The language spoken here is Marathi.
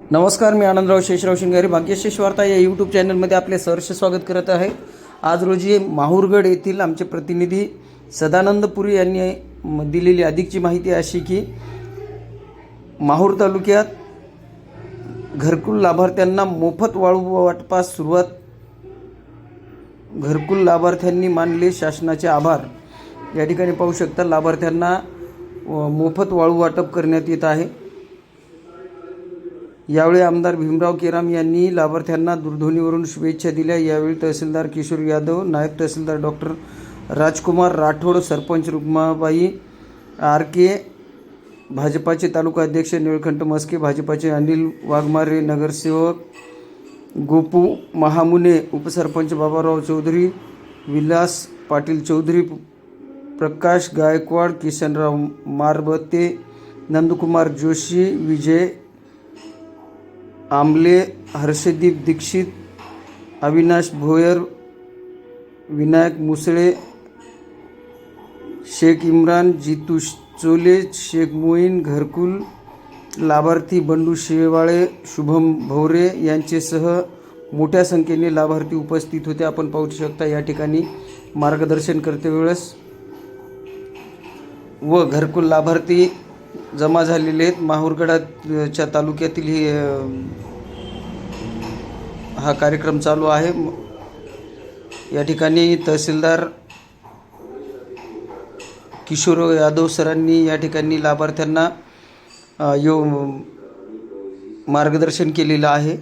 नमस्कार मी आनंदराव शेषराव शिंगारी. भाग्यशेष वार्ता या यूट्यूब चॅनलमध्ये आपले सहर्ष स्वागत करत आहे. आज रोजी माहूरगड येथील आमचे प्रतिनिधी सदानंद पुरी यांनी म- दिलेली अधिकची माहिती अशी की माहूर तालुक्यात घरकुल लाभार्थ्यांना मोफत वाळू वाटपास सुरुवात. घरकुल लाभार्थ्यांनी मानले शासनाचे आभार. या ठिकाणी पाहू शकता लाभार्थ्यांना मोफत वाळू वाटप करण्यात येत आहे. यावेळी आमदार भीमराव केराम यांनी लाभार्थ्यांना दूरध्वनीवरून शुभेच्छा दिल्या. यावेळी तहसीलदार किशोर यादव नायब तहसीलदार doctor Rajkumar Rathod sarpanch Rukmabai R K भाजपाचे तालुका अध्यक्ष निळकंठ मस्के भाजपाचे अनिल वाघमारे नगरसेवक गोपू महामुने उपसरपंच बाबाराव चौधरी विलास पाटील चौधरी प्रकाश गायकवाड किशनराव मारबते नंदकुमार जोशी विजय आमले हर्षदीप दीक्षित अविनाश भोयर विनायक मुसळे शेख इम्रान जितू चोले शेख मोईन घरकुल लाभार्थी बंडू शेवाळे शुभम भोवरे यांचेसह मोठ्या संख्येने लाभार्थी उपस्थित होते. आपण पाहू शकता या ठिकाणी मार्गदर्शन करते वेळेस. व घरकुल लाभार्थी जमा झालेले आहेत. माहूरगडाच्या तालुक्यातील हे हा कार्यक्रम चालू आहे. या ठिकाणी तहसीलदार किशोर यादव सरांनी या ठिकाणी लाभार्थ्यांना यो मार्गदर्शन केलेलं आहे.